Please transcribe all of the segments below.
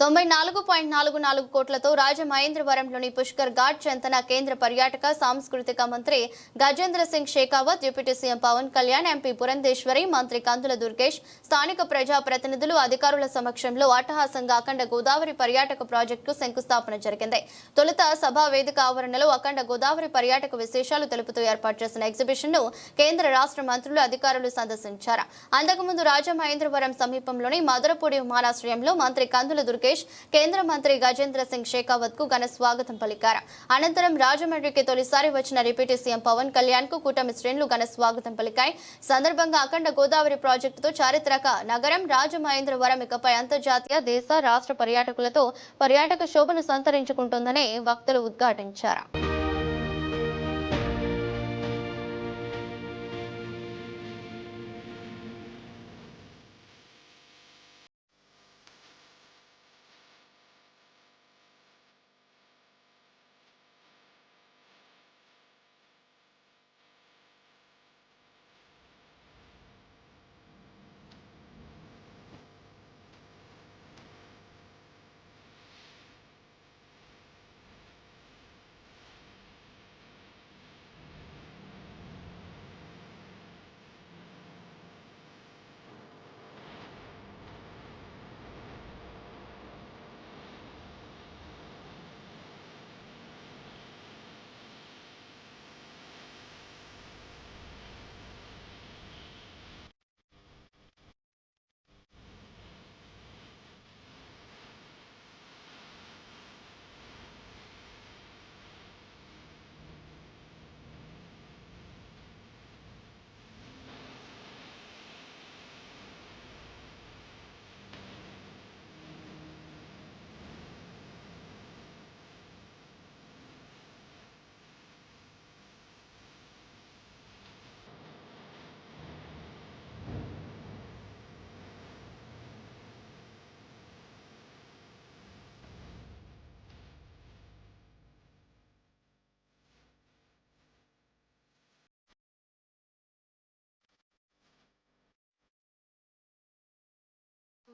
తొంభై నాలుగు పాయింట్ నాలుగు నాలుగు కోట్లతో రాజమహేంద్రవరంలోని పుష్కర్ ఘాట్ చెంతన కేంద్ర పర్యాటక సాంస్కృతిక మంత్రి Gajendra Singh Shekhawat deputy CM Pawan Kalyan MP Purandeswari మంత్రి కందుల దుర్గేష్ స్థానిక ప్రజా ప్రతినిధులు అధికారుల సమక్షంలో అట్టహాసంగా అఖండ గోదావరి పర్యాటక ప్రాజెక్టుకు శంకుస్థాపన జరిగింది. తొలుత సభా వేదిక ఆవరణలో అఖండ గోదావరి పర్యాటక విశేషాలు తెలుపుతూ ఏర్పాటు చేసిన ఎగ్జిబిషన్ను కేంద్ర రాష్ట్ర మంత్రులు అధికారులు సందర్శించారు. అంతకుముందు రాజమహేంద్రవరం సమీపంలోని మధురపూడి విమానాశ్రయంలో మంత్రి కందుల దుర్గేష్ కేంద్ర మంత్రి గజేంద్ర సింగ్ షేకావత్కు ఘన స్వాగతం పలికారు. అనంతరం రాజమండ్రికి తొలిసారి వచ్చిన డిప్యూటీ సీఎం పవన్ కళ్యాణ్కు కూటమి శ్రేణులు ఘన స్వాగతం పలికాయి. సందర్భంగా అఖండ గోదావరి ప్రాజెక్టుతో చారిత్రక నగరం రాజమహేంద్రవరం ఇకపై అంతర్జాతీయ దేశ రాష్ట్ర పర్యాటకులతో పర్యాటక శోభను సంతరించుకుంటుందని వక్తలు ఉద్ఘాటించారు.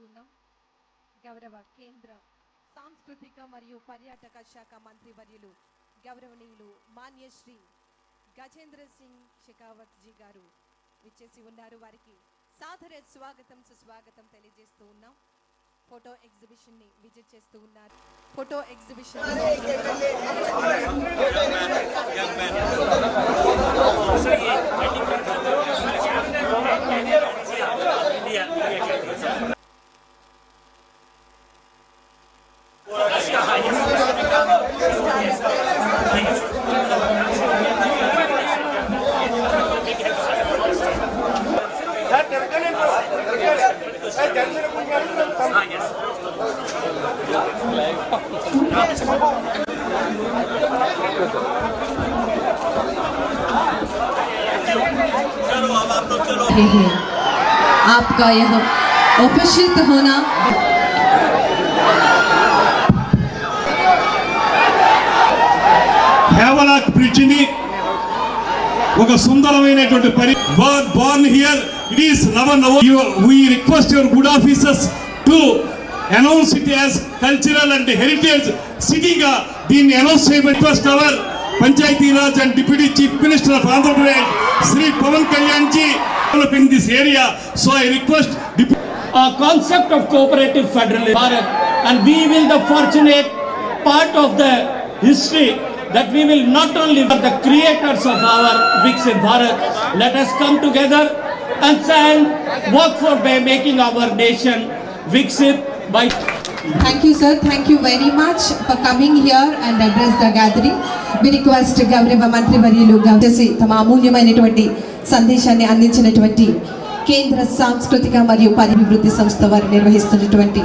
ఉన్నాం గౌరవ కేంద్ర సాంస్కృతిక మరియు పర్యాటక శాఖ మంత్రి వర్యులు గౌరవనీయులు మాన్యశ్రీ గజేంద్ర సింగ్ షెకావత్ జీ గారు విచ్చేసి ఉన్నారు. వారికి సాదర స్వాగతం సుస్వాగతం తెలియజేస్తూ ఉన్నాం. ఫోటో ఎగ్జిబిషన్ని విజిట్ చేస్తూ ఉన్నారు. ఫోటో ఎగ్జిబిషన్ बैठे हैं आपका यह उपस्थित होना హేవలాక్ బ్రిడ్జిని ఒక సుందరమైనటువంటి పని what born here it is now now we request your good officers to announce it as cultural and heritage సిటీగా దీన్ని అనౌన్స్ చేయబడి request our Panchayati Raj and deputy chief minister of Andhra Pradesh Shri Pawan Kalyan ji developing this area. So I request the concept of cooperative federalism and we will the fortunate part of the history that we will not only be the creators of our Viksit Bharat, let us come together and, work for by making our nation Viksit by... Thank you, sir. Thank you very much for coming here and address the gathering. We request గౌరవ మంత్రి వర్యులు చేసి తమ అమూల్యమైనటువంటి సందేశాన్ని అందించినటువంటి కేంద్ర సాంస్కృతిక మరియు పరిభివృద్ధి సంస్థ వారు నిర్వహిస్తున్నటువంటి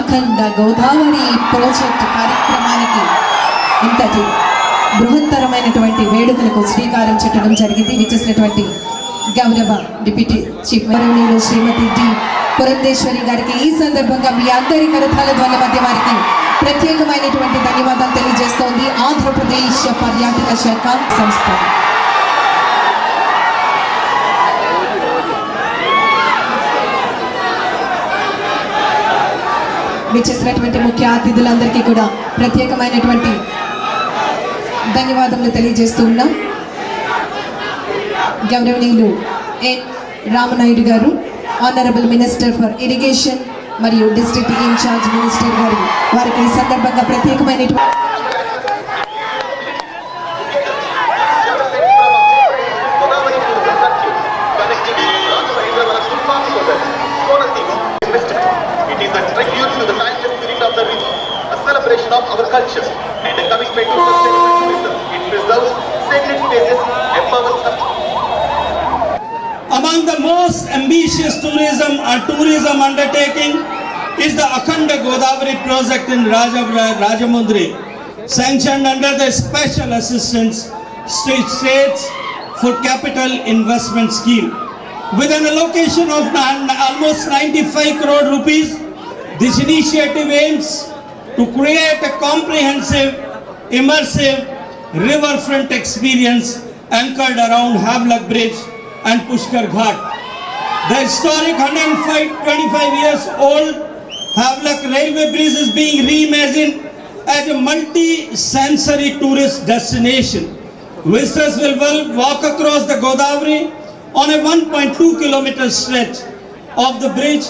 అఖండ గోదావరి ప్రాజెక్ట్ కార్యక్రమానికి ఇంతటి బృహత్తరమైనటువంటి వేడుకలకు శ్రీకారం చుట్టడం జరిగింది విచ్చేసినటువంటి గౌరవ డిప్యూటీ చీఫ్ గౌరవనీయులు శ్రీమతి డి పురంధేశ్వరి గారికి ఈ సందర్భంగా మీ అందరి కరతాల ధ్వని మధ్య వారికి ప్రత్యేకమైనటువంటి ధన్యవాదాలు తెలియజేస్తోంది. ఆంధ్రప్రదేశ్ పర్యాటక శాఖ సంస్థ. విచ్చేసినటువంటి ముఖ్య అతిథులందరికీ కూడా ప్రత్యేకమైనటువంటి ధన్యవాదములు తెలియజేస్తూ ఉన్నాం. గౌరవనీయులు ఎన్ రామనాయుడు గారు ఆనరబుల్ మినిస్టర్ ఫర్ ఇరిగేషన్ మరియు డిస్ట్రిక్ట్ ఇన్ఛార్జ్ మినిస్టర్ గారు వారికి ఈ సందర్భంగా ప్రత్యేకమైనటువంటి It is a tribute to the timeless spirit of the river, a celebration of our culture, and a commitment to sustainable tourism. It preserves sacred spaces, empowers the among the most ambitious tourism or tourism undertaking is the Akhanda Godavari project in Raja, Rajamundri, sanctioned under the Special Assistance State States for Capital Investment Scheme. With an allocation of almost 95 crore rupees, this initiative aims to create a comprehensive, immersive riverfront experience anchored around Havelock Bridge and Pushkar Ghat. The historic 105 25 years old Havelock Railway Bridge is being reimagined as a multi-sensory tourist destination. Visitors will walk across the Godavari on a 1.2 kilometer stretch of the bridge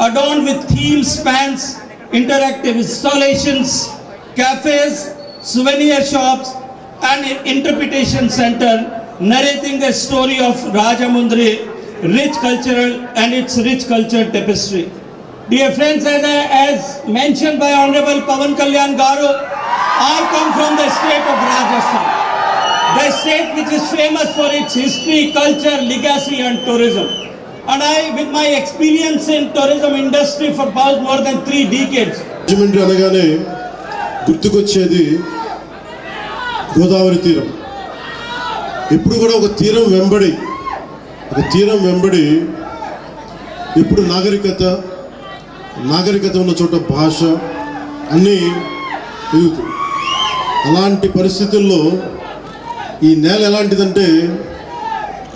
adorned with theme spans, interactive installations, cafes, souvenir shops, and an interpretation center narrating the story of Rajamundri, rich cultural and its rich culture tapestry. Dear friends, as, I, as mentioned by Honorable Pavan Kalyan Garu, I come from the state of Rajasthan the state which is famous for its history, culture, legacy and tourism. And I, with my experience in tourism industry for about more than three decades, Rajahmundry అనగానే గుర్తుకొచ్చేది గోదావరి తీరం ఇప్పుడు కూడా ఒక తీరం వెంబడి ఒక తీరం వెంబడి ఇప్పుడు నాగరికత నాగరికత ఉన్న చోట భాష అన్నీ ఎదుగుతాయి అలాంటి పరిస్థితుల్లో ఈ నేల ఎలాంటిదంటే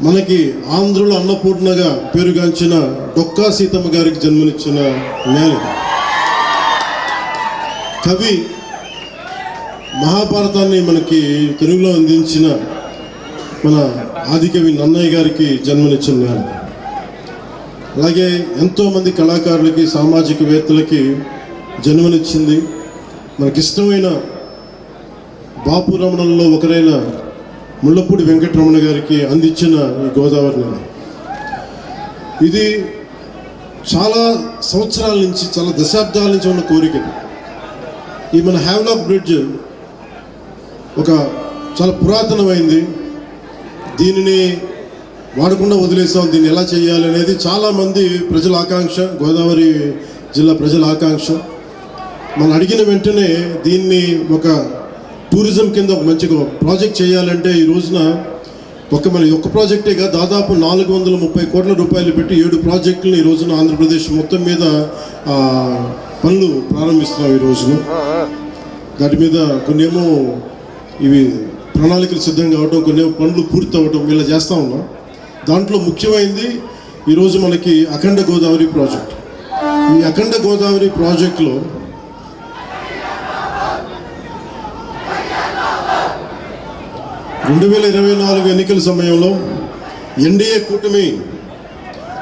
మనకి ఆంధ్రుల అన్నపూర్ణగా పేరుగాంచిన డొక్కా సీతమ్మ గారికి జన్మనిచ్చిన నేల కవి మహాభారతాన్ని మనకి తెలుగులో అందించిన మన ఆదికవి నన్నయ్య గారికి జన్మనిచ్చిన నేల అలాగే ఎంతోమంది కళాకారులకి సామాజికవేత్తలకి జన్మనిచ్చింది మనకిష్టమైన బాపు రమణంలో ఒకరైన ముళ్ళపూడి వెంకటరమణ గారికి అందించిన ఈ గోదావరి నేల ఇది చాలా సంవత్సరాల నుంచి చాలా దశాబ్దాల నుంచి ఉన్న కోరిక ఈ మన హ్యావ్లాక్ బ్రిడ్జ్ ఒక చాలా పురాతనమైంది. దీనిని వాడకుండా వదిలేసాం. దీన్ని ఎలా చేయాలి అనేది చాలామంది ప్రజల ఆకాంక్ష గోదావరి జిల్లా ప్రజల ఆకాంక్ష. మనం అడిగిన వెంటనే దీన్ని ఒక టూరిజం కింద ఒక మంచిగా ప్రాజెక్ట్ చేయాలంటే ఈ రోజున ఒక మన ఒక్క ప్రాజెక్టేగా దాదాపు నాలుగు వందల ముప్పై కోట్ల రూపాయలు పెట్టి ఏడు ప్రాజెక్టులను ఈ రోజున ఆంధ్రప్రదేశ్ మొత్తం మీద పనులు ప్రారంభిస్తున్నాం ఈ రోజున. దాని మీద కొన్ని ఏమో ఇవి ప్రణాళికలు సిద్ధం కావడం కొన్ని పనులు పూర్తి అవ్వడం ఇలా చేస్తూ ఉన్నాం. దాంట్లో ముఖ్యమైనది ఈరోజు మనకి అఖండ గోదావరి ప్రాజెక్ట్. ఈ అఖండ గోదావరి ప్రాజెక్టులో రెండు వేల ఇరవై నాలుగు ఎన్నికల సమయంలో ఎన్డీఏ కూటమి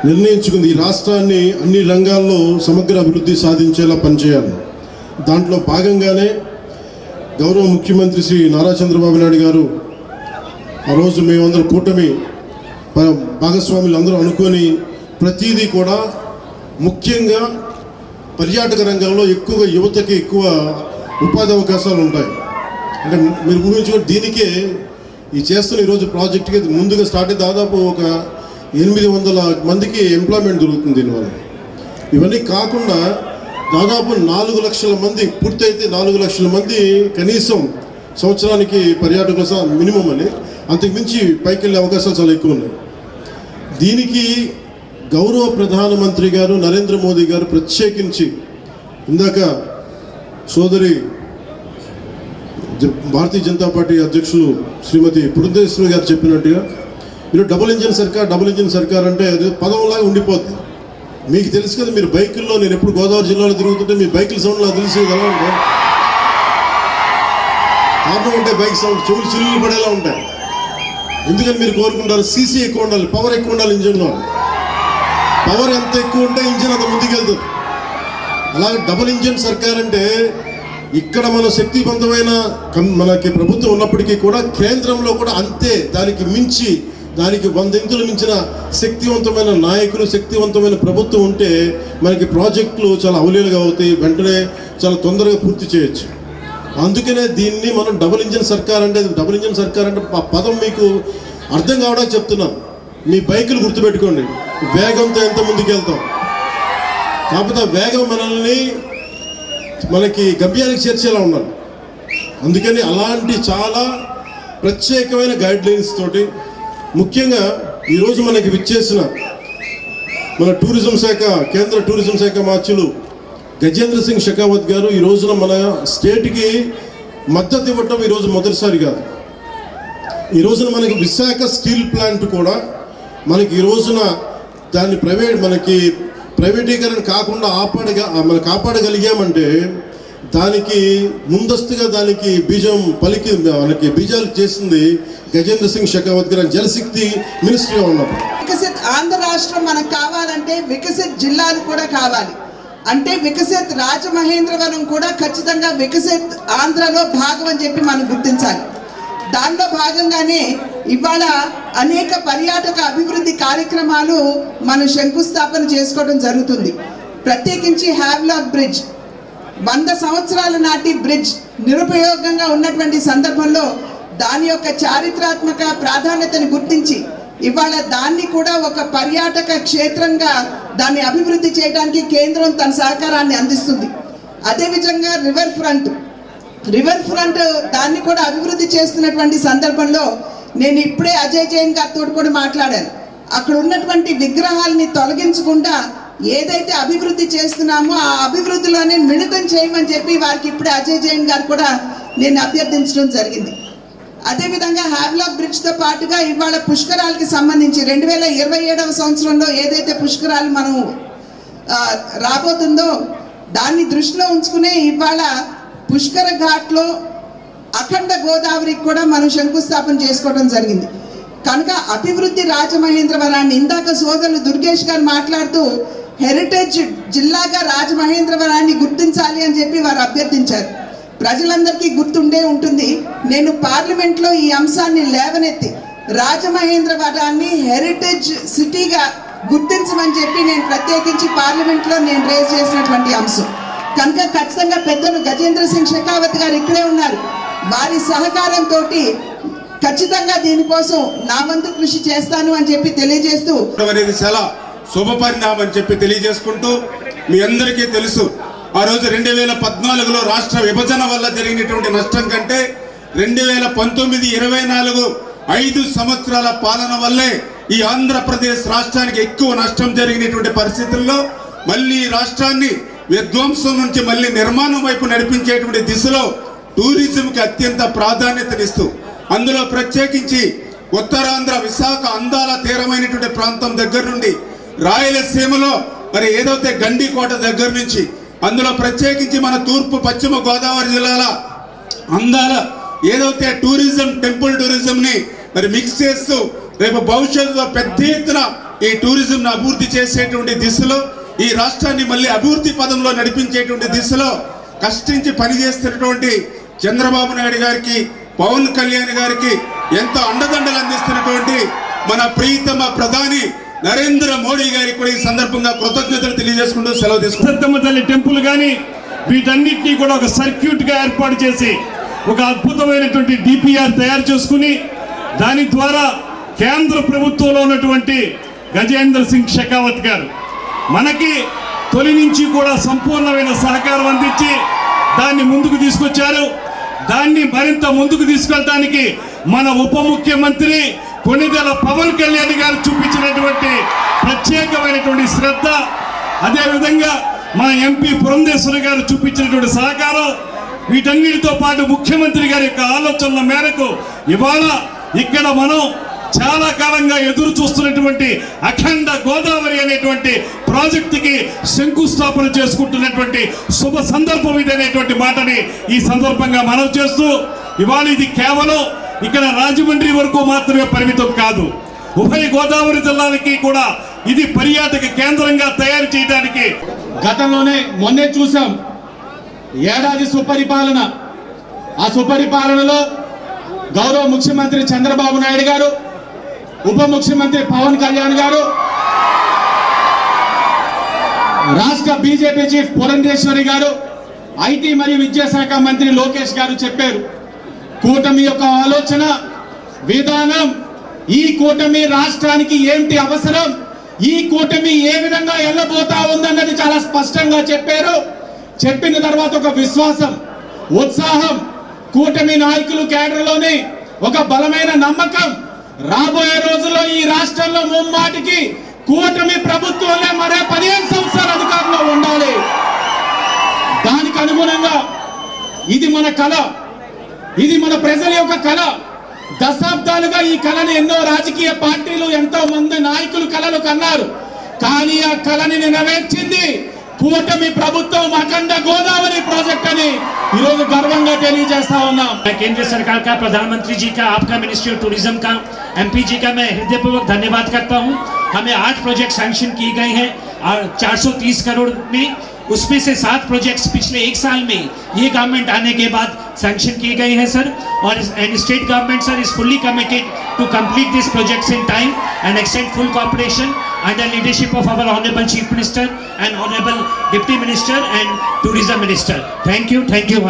నిర్ణయించుకుంది. ఈ రాష్ట్రాన్ని అన్ని రంగాల్లో సమగ్ర అభివృద్ధి సాధించేలా పనిచేయాలి. దాంట్లో భాగంగానే గౌరవ ముఖ్యమంత్రి శ్రీ నారా చంద్రబాబు నాయుడు గారు ఆ రోజు మేమందరం కూటమి భాగస్వాములు అందరూ అనుకొని ప్రతిదీ కూడా ముఖ్యంగా పర్యాటక రంగంలో ఎక్కువగా యువతకి ఎక్కువ ఉపాధి అవకాశాలు ఉంటాయి. అంటే మీరు ఊహించుకోండి దీనికే ఈ చేస్తున్న ఈరోజు ప్రాజెక్ట్కి ముందుగా స్టార్ట్ అయ్యి దాదాపు ఒక ఎనిమిది వందల మందికి ఎంప్లాయ్మెంట్ దొరుకుతుంది దీనివల్ల. ఇవన్నీ కాకుండా దాదాపు నాలుగు లక్షల మంది పూర్తయితే నాలుగు లక్షల మంది కనీసం సంవత్సరానికి పర్యాటకుల మినిమం అని. అంతకుమించి పైకి వెళ్ళే అవకాశాలు చాలా ఎక్కువ ఉన్నాయి దీనికి గౌరవ ప్రధానమంత్రి గారు నరేంద్ర మోదీ గారు ప్రత్యేకించి ఇందాక సోదరి జ- భారతీయ జనతా పార్టీ అధ్యక్షులు శ్రీమతి పురంధేశ్వరి గారు చెప్పినట్టుగా మీరు డబుల్ ఇంజిన్ సర్కార్ డబుల్ ఇంజిన్ సర్కార్ అంటే అది పదంలాగా ఉండిపోతుంది మీకు తెలుసు కదా మీరు బైకుల్లో నేను ఎప్పుడు గోదావరి జిల్లాలో తిరుగుతుంటే మీ బైకుల సౌండ్ నాకు తెలిసి ఎలా ఉంటాయి కారణం ఉంటాయి బైక్ సౌండ్ చెవులు చిల్లులు పడేలా ఉంటాయి. ఎందుకని మీరు కోరుకుంటారు? సీసీ ఎక్కువ ఉండాలి పవర్ ఎక్కువ ఉండాలి ఇంజిన్లో పవర్ ఎంత ఎక్కువ ఉంటే ఇంజిన్ అంత ముందుకెళ్తుంది. అలాగే డబుల్ ఇంజిన్ సర్కార్ అంటే ఇక్కడ మన శక్తివంతమైన కం- మనకి ప్రభుత్వం ఉన్నప్పటికీ కూడా కేంద్రంలో కూడా అంతే దానికి మించి దానికి వందెంతులు మించిన శక్తివంతమైన నాయకులు శక్తివంతమైన ప్రభుత్వం ఉంటే మనకి ప్రాజెక్టులు చాలా అవలీలుగా అవుతాయి. వెంటనే చాలా తొందరగా పూర్తి చేయొచ్చు. అందుకనే దీన్ని మనం డబుల్ ఇంజిన్ సర్కార్ అంటే డబుల్ ఇంజిన్ సర్కార్ అంటే ఆ పదం మీకు అర్థం కావడానికి చెప్తున్నాం. మీ బైకులు గుర్తుపెట్టుకోండి. వేగంతో ఎంత ముందుకెళ్తాం. కాకపోతే వేగం మనల్ని మనకి గమ్యానికి చేర్చేలా ఉండాలి. అందుకని అలాంటి చాలా ప్రత్యేకమైన గైడ్ లైన్స్ తోటి ముఖ్యంగా ఈరోజు మనకి విచ్చేసిన మన టూరిజం శాఖ కేంద్ర టూరిజం శాఖ మార్చులు గజేంద్ర సింగ్ షెకావత్ గారు ఈ రోజున మన స్టేట్కి మద్దతు ఇవ్వటం ఈరోజు మొదటిసారి కాదు. ఈ రోజున మనకి విశాఖ స్టీల్ ప్లాంట్ కూడా మనకి ఈ రోజున దాన్ని ప్రైవేట్ మనకి ప్రైవేటీకరణ కాకుండా ఆపాడగా మనం కాపాడగలిగామంటే దానికి ముందస్తుగా దానికి బీజం పలికి మనకి బీజాలు చేసింది గజేంద్ర సింగ్ షెకావత్ గారు. జలశక్తి మినిస్ట్రీగా ఉన్నప్పుడు. వికసిత్ ఆంధ్ర రాష్ట్రం మనకు కావాలంటే వికసిత్ జిల్లాలు కూడా కావాలి. అంటే వికసిత్ రాజమహేంద్రవరం కూడా ఖచ్చితంగా వికసిత్ ఆంధ్రలో భాగం అని చెప్పి మనం గుర్తించాలి. దానిలో భాగంగానే ఇవాళ అనేక పర్యాటక అభివృద్ధి కార్యక్రమాలు మనం శంకుస్థాపన చేసుకోవడం జరుగుతుంది. ప్రత్యేకించి హ్యావ్లాక్ బ్రిడ్జ్ వంద సంవత్సరాల నాటి బ్రిడ్జ్ నిరుపయోగంగా ఉన్నటువంటి సందర్భంలో దాని యొక్క చారిత్రాత్మక ప్రాధాన్యతను గుర్తించి ఇవాళ దాన్ని కూడా ఒక పర్యాటక క్షేత్రంగా దాన్ని అభివృద్ధి చేయడానికి కేంద్రం తన సహకారాన్ని అందిస్తుంది. అదేవిధంగా రివర్ ఫ్రంట్. రివర్ ఫ్రంట్ దాన్ని కూడా అభివృద్ధి చేస్తున్నటువంటి సందర్భంలో నేను ఇప్పుడే అజయ్ జైన్ గారితో కూడా మాట్లాడాను. అక్కడ ఉన్నటువంటి విగ్రహాలని తొలగించకుండా ఏదైతే అభివృద్ధి చేస్తున్నామో ఆ అభివృద్ధిలోనే మిళితం చేయమని చెప్పి వారికి ఇప్పుడే అజయ్ జైన్ గారు కూడా నేను అభ్యర్థించడం జరిగింది. అదేవిధంగా హ్యావ్లాక్ బ్రిడ్జ్తో పాటుగా ఇవాళ పుష్కరాలకి సంబంధించి రెండు వేల ఇరవై ఏడవ సంవత్సరంలో ఏదైతే పుష్కరాలు మనం రాబోతుందో దాన్ని దృష్టిలో ఉంచుకునే ఇవాళ పుష్కర ఘాట్లో అఖండ గోదావరికి కూడా మనం శంకుస్థాపన చేసుకోవడం జరిగింది. కనుక అభివృద్ధి రాజమహేంద్రవరాన్ని ఇందాక సోదరులు దుర్గేష్ గారు మాట్లాడుతూ హెరిటేజ్ జిల్లాగా రాజమహేంద్రవరాన్ని గుర్తించాలి అని చెప్పి వారు అభ్యర్థించారు. ప్రజలందరికీ గుర్తుండే ఉంటుంది నేను పార్లమెంట్లో ఈ అంశాన్ని లేవనెత్తి రాజమహేంద్రవరాన్ని హెరిటేజ్ సిటీగా గుర్తించమని చెప్పి నేను ప్రత్యేకించి పార్లమెంట్లో నేను రేజ్ చేసినటువంటి అంశం. కనుక ఖచ్చితంగా పెద్దలు గజేంద్ర సింగ్ షెకావత్ గారు ఇక్కడే ఉన్నారు. వారి సహకారంతో ఖచ్చితంగా దీనికోసం నా వంతు కృషి చేస్తాను అని చెప్పి తెలియజేస్తూ చాలా శుభపరిణామం అని చెప్పి తెలియజేసుకుంటూ మీ అందరికీ తెలుసు ఆ రోజు రెండు వేల పద్నాలుగులో రాష్ట్ర విభజన వల్ల జరిగినటువంటి నష్టం కంటే రెండు వేల పంతొమ్మిది ఇరవై నాలుగు ఐదు సంవత్సరాల పాలన వల్లే ఈ ఆంధ్రప్రదేశ్ రాష్ట్రానికి ఎక్కువ నష్టం జరిగినటువంటి పరిస్థితుల్లో మళ్ళీ రాష్ట్రాన్ని విధ్వంసం నుంచి మళ్ళీ నిర్మాణం వైపు నడిపించేటువంటి దిశలో టూరిజంకి అత్యంత ప్రాధాన్యతనిస్తూ అందులో ప్రత్యేకించి ఉత్తరాంధ్ర విశాఖ అందాల తీరమైనటువంటి ప్రాంతం దగ్గర నుండి రాయలసీమలో మరి ఏదైతే గండికోట దగ్గర నుంచి అందులో ప్రత్యేకించి మన తూర్పు పశ్చిమ గోదావరి జిల్లాల అందాల ఏదైతే టూరిజం టెంపుల్ టూరిజం ని మరి మిక్స్ చేస్తూ రేపు భవిష్యత్తులో పెద్ద ఎత్తున ఈ టూరిజం ను అభివృద్ధి చేసేటువంటి దిశలో ఈ రాష్ట్రాన్ని మళ్ళీ అభివృద్ధి పదంలో నడిపించేటువంటి దిశలో కష్టించి పనిచేస్తున్నటువంటి చంద్రబాబు నాయుడు గారికి పవన్ కళ్యాణ్ గారికి ఎంతో అండదండలు అందిస్తున్నటువంటి మన ప్రీతమ ప్రధాని నరేంద్ర మోడీ గారికి కూడా ఈ సందర్భంగా కృతజ్ఞతలు తెలియజేసుకుంటూ సెలవు తీసుకుంటాం తల్లి టెంపుల్ కానీ వీటన్నిటినీ కూడా ఒక సర్క్యూట్గా ఏర్పాటు చేసి ఒక అద్భుతమైనటువంటి డిపిఆర్ తయారు చేసుకుని దాని ద్వారా కేంద్ర ప్రభుత్వంలో ఉన్నటువంటి గజేంద్ర సింగ్ షెకావత్ గారు మనకి తొలి నుంచి కూడా సంపూర్ణమైన సహకారం అందించి దాన్ని ముందుకు తీసుకొచ్చారు. దాన్ని మరింత ముందుకు తీసుకెళ్ళడానికి మన ఉప ముఖ్యమంత్రి కొన్నిదల పవన్ కళ్యాణ్ గారు చూపించినటువంటి ప్రత్యేకమైనటువంటి శ్రద్ధ అదేవిధంగా మా ఎంపీ పురంధేశ్వరి గారు చూపించినటువంటి సహకారం వీటన్నిటితో పాటు ముఖ్యమంత్రి గారి యొక్క ఆలోచనల మేరకు ఇవాళ ఇక్కడ మనం చాలా కాలంగా ఎదురు చూస్తున్నటువంటి అఖండ గోదావరి అనేటువంటి ప్రాజెక్టుకి శంకుస్థాపన చేసుకుంటున్నటువంటి శుభ సందర్భం ఇది అనేటువంటి మాటని ఈ సందర్భంగా మనవి చేస్తూ ఇవాళ ఇది కేవలం ఇక్కడ రాజమండ్రి వరకు మాత్రమే పరిమితం కాదు. ఉభయ గోదావరి జిల్లాలకి కూడా ఇది పర్యాటక కేంద్రంగా తయారు చేయడానికి గతంలోనే మొన్నే చూసాం ఏడాది సుపరిపాలన. ఆ సుపరిపాలనలో గౌరవ ముఖ్యమంత్రి చంద్రబాబు నాయుడు గారు ఉప ముఖ్యమంత్రి పవన్ కళ్యాణ్ గారు రాష్ట్ర బీజేపీ చీఫ్ పురంధేశ్వరి గారు ఐటీ మరియు విద్యాశాఖ మంత్రి లోకేష్ గారు చెప్పారు. కూటమి యొక్క ఆలోచన విధానం ఈ కూటమి రాష్ట్రానికి ఏంటి అవసరం ఈ కూటమి ఏ విధంగా వెళ్ళబోతా ఉందన్నది చాలా స్పష్టంగా చెప్పారు. చెప్పిన తర్వాత ఒక విశ్వాసం ఉత్సాహం కూటమి నాయకులు కేడర్లోని ఒక బలమైన నమ్మకం. రాబోయే రోజుల్లో ఈ రాష్ట్రంలో ముమ్మాటికి కూటమి ప్రభుత్వంలో మరో పదిహేను సంవత్సరాలు అధికారంలో ఉండాలి. దానికి అనుగుణంగా ఇది మన కళ. ఇది మన ప్రజల యొక్క కళ దశాబ్దాలుగా ఈ కళని ఎన్నో రాజకీయ పార్టీలు ఎంతో మంది నాయకులు కళలు కన్నారు కానీ ఆ కళని నెరవేర్చింది కూటమి ప్రభుత్వం అఖండ గోదావరి ప్రాజెక్ట్ అని ఈరోజు గర్వంగా తెలియజేస్తా ఉన్నాం मैं केंद्र सरकार का प्रधानमंत्री जी का आपका मिनिस्ट्री ऑफ टूरिज्म का एमपी जी का मैं हृदयपूर्वक धन्यवाद करता हूं हमें आठ प्रोजेक्ट सैंक्शन किए गए हैं और 430 करोड़ में उसमें से सात प्रोजेक्ट्स पिछले एक साल में ये गवर्नमेंट आने के बाद सैंक्शन किए गए हैं सर और and state government sir is fully committed to complete this projects in time and extend full cooperation under leadership of our honourable chief minister and honourable deputy minister and tourism minister thank you thank you